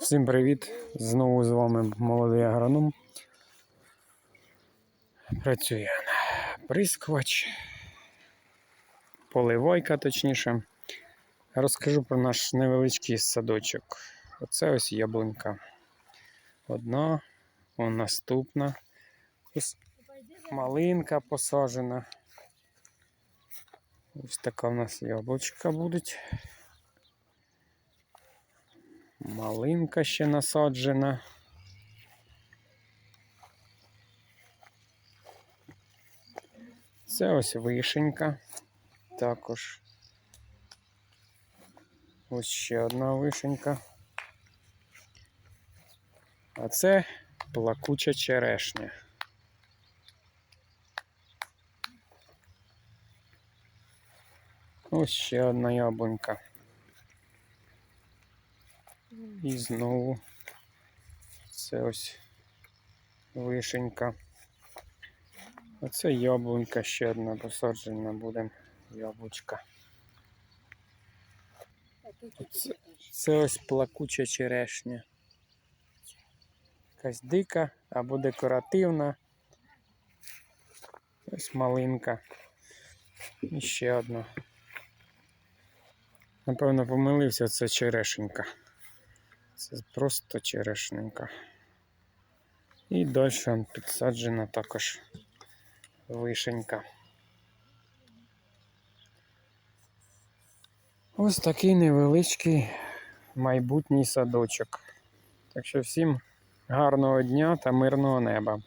Всім привіт! Знову з вами молодий агроном. Працює прискувач, поливойка точніше. Розкажу про наш невеличкий садочок. Оце ось яблунька. Одна, вон наступна. Малинка посаджена. Ось така в нас яблучка будуть. Малинка ще насаджена. Це ось вишенька. Також. Ось ще одна вишенька. А це плакуча черешня. Ось ще одна яблунька. І знову це ось вишенька. Оце яблунька ще одна посаджена буде яблучка. Це, це ось плакуча черешня. Якась дика або декоративна. Ось малинка. І ще одна. Напевно, помилився, це черешенька. Це просто черешненька. І далі підсаджена також вишенька. Ось такий невеличкий майбутній садочок. Так що всім гарного дня та мирного неба.